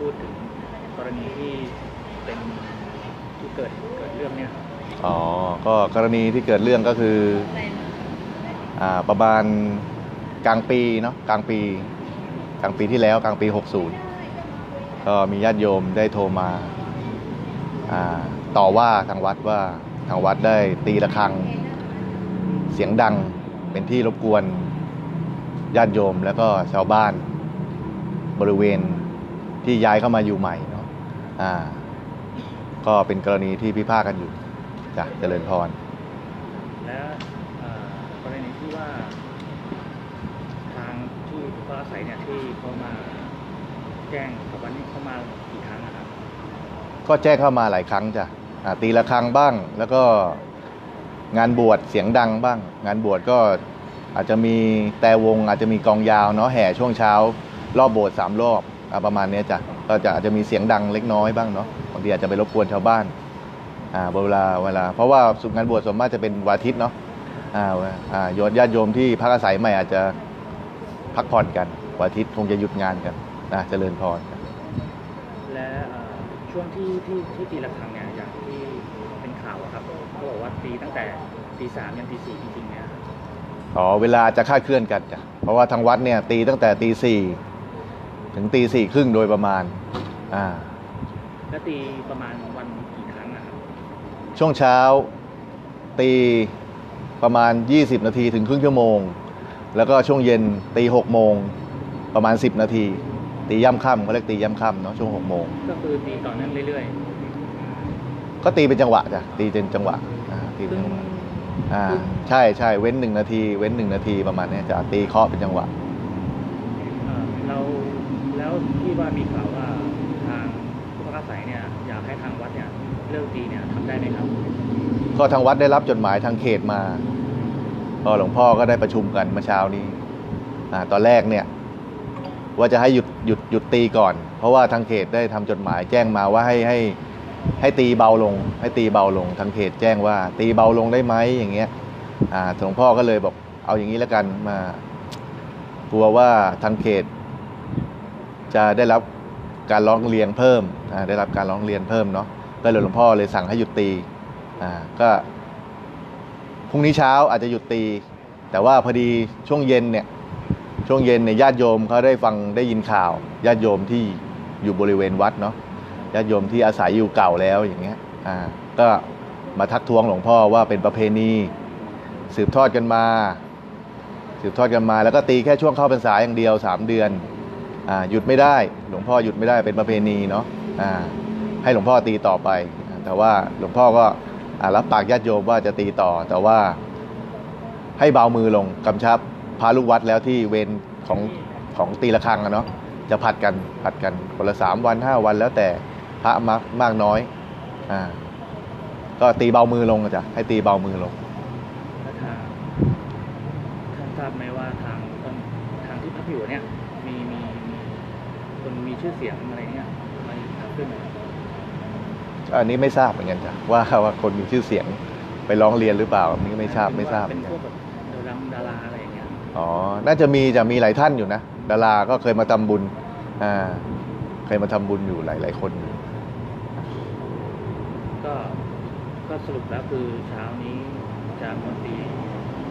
พูดถึงกรณีที่เป็นที่เกิดเกิดเรื่องเนี่ยอ๋อ ก็กรณีที่เกิดเรื่องก็คืออ่าประมาณกลางปีเนาะกลางปี กลางปีที่แล้วกลางปี 60 ก็มีญาติโยมได้โทรมาอ่าต่อว่าทางวัดว่าทางวัดได้ตีระฆังเสียงดังเป็นที่รบกวนญาติโยมแล้วก็ชาวบ้านบริเวณ ที่ย้ายเข้ามาอยู่ใหม่เนาะอ่า ก็เป็นกรณีที่พิพาทกันอยู่จ้ะเจริญพร และเอ่อกรณีที่ว่า ทางที่ผู้พักอาศัยเนี่ยที่เขามาแจ้งกับวันนี้เขามากี่ครั้งนะครับ ก็แจ้งเข้ามาหลายครั้งจ้ะอ่าตีละครั้งบ้าง แล้วก็งานบวชเสียงดังบ้าง งานบวชก็อาจจะมีแต่วงอาจจะมีกองยาวเนาะแห่ช่วงเช้า รอบโบสถ์สามรอบอ่า ประมาณเนี้ยจ้ะก็จะอาจจะมีเสียงดังเล็กน้อยบ้างเนาะบางทีอาจจะไปรบกวนชาวบ้านอ่าเวลาเวลา เพราะว่าสุงานบวชส่วนมากจะเป็นวันอาทิตย์เนาะอ่าอ่าโยมญาติโยมที่พักอาศัยใหม่อาจจะพักผ่อนกันวันอาทิตย์คงจะหยุดงานกันนะเจริญพรและเอ่อช่วงที่ที่ที่ตีระฆังเนี่ยอย่างที่เป็นข่าวอะครับเขาบอกว่าตีตั้งแต่ตีสามยันตีสี่จริงๆเนี่ยครับอ๋อเวลาจะคลาดเคลื่อนกันจ้ะเพราะว่าทางวัดเนี่ยตีตั้งแต่ตีสี่ ถึงตีสี่ครึ่งโดยประมาณอ่าและตีประมาณวันกี่ครั้งนะครับช่วงเช้าตีประมาณ 20 นาทีถึงครึ่งชั่วโมง แล้วก็ช่วงเย็นตี6โมงประมาณ 10 นาที ตีย่ำค่ำเขาเรียกตีย่ำค่ำเนาะช่วง6โมงก็คือตีต่อเนื่องเรื่อยก็ตีเป็นจังหวะจ้ะตีเป็นจังหวะอ่าตีๆเป็นซึ่งจังหวะอ่าใช่ใช่เว้นหนึ่งนาที เว้นหนึ่งนาทีประมาณเนี้ยจะตีเคาะเป็นจังหวะเอ่อเรา แล้วที่ว่ามีข่าวว่าทางผู้พักอาศัยเนี่ยอยากให้ทางวัดเนี่ยเลิกตีเนี่ยทำได้ไหมครับ ก็ทางวัดได้รับจดหมายทางเขตมาก็หลวงพ่อก็ได้ประชุมกันเมื่อเช้านี้อ่าตอนแรกเนี่ยว่าจะให้หยุดหยุดหยุดตีก่อน เพราะว่าทางเขตได้ทำจดหมายแจ้งมาว่าให้ให้ให้ตีเบาลง ให้ตีเบาลง ทางเขตแจ้งว่า ตีเบาลงได้ไหมอย่างเงี้ยอ่าหลวงพ่อก็เลยบอกเอาอย่างนี้แล้วกันมากลัวว่าทางเขต จะได้รับการร้องเรียนเพิ่มได้รับการร้องเรียนเพิ่มเนาะก็เลยหลวงพ่อเลยสั่งให้หยุดตีอ่าก็พรุ่งนี้เช้าอาจจะหยุดตี แต่ว่าพอดีช่วงเย็นเนี่ยช่วงเย็นเนี่ยญาติโยมเขาได้ฟังได้ยินข่าวญาติโยมที่อยู่บริเวณวัดเนาะญาติโยมที่อาศัยอยู่เก่าแล้วอย่างเงี้ยอ่าก็มาทักท้วงหลวงพ่อว่าเป็นประเพณี สืบทอดกันมา สืบทอดกันมา แล้วก็ตีแค่ช่วงเข้าพรรษาอย่างเดียวสามเดือน หยุดไม่ได้ หลวงพ่อหยุดไม่ได้เป็นประเพณีเนาะให้หลวงพ่อตีต่อไป แต่ว่าหลวงพ่อก็รับปากญาติโยมว่าจะตีต่อ แต่ว่าให้เบามือลงกำชับพาลูกวัดแล้วที่เวรของของตีละครังอะเนาะจะผัดกันผัดกันคนละสามวันห้าวันแล้วแต่พระมากมากน้อยอ่าก็ตีเบามือลงอะจ้ะให้ตีเบามือลงทางท่านทราบไหมว่าทางคน ทางที่พักอยู่เนี่ยมีมีมีคนมีชื่อเสียงอะไรเนี่ยอะไรขึ้นไหมครับอันนี้ไม่ทราบเหมือนกันจ้ะว่าว่าคนมีชื่อเสียงไปร้องเรียนหรือเปล่าอันนี้ไม่ทราบไม่ทราบเหเป็มือนนกันพวกแบบดาราดาราอะไรอย่างเงี้ยอ๋อน่าจะมีจะมีหลายท่านอยู่นะดาราก็เคยมาทำบุญอ่าเคยมาทำบุญอยู่หลายหลายๆคนอยู่ก็ก็สรุปแล้วคือเช้านี้จะมนตรี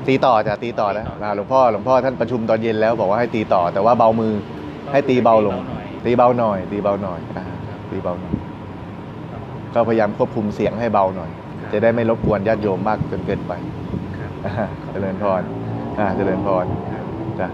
ตีต่อจะตีต่อแล้วอ่าหลวงพ่อหลวงพ่อท่านประชุมตอนเย็นแล้วบอกว่าให้ตีต่อ แต่ว่าเบามือให้ตีเบาลงหน่อยตีเบาหน่อย ตีเบาหน่อยอ่าตีเบาหน่อยก็พยายามควบคุมเสียงให้เบาหน่อย จะได้ไม่รบกวนญาติโยมมากจนเกินไปครับอ่าเจริญพรอ่าเจริญพรจ้ะ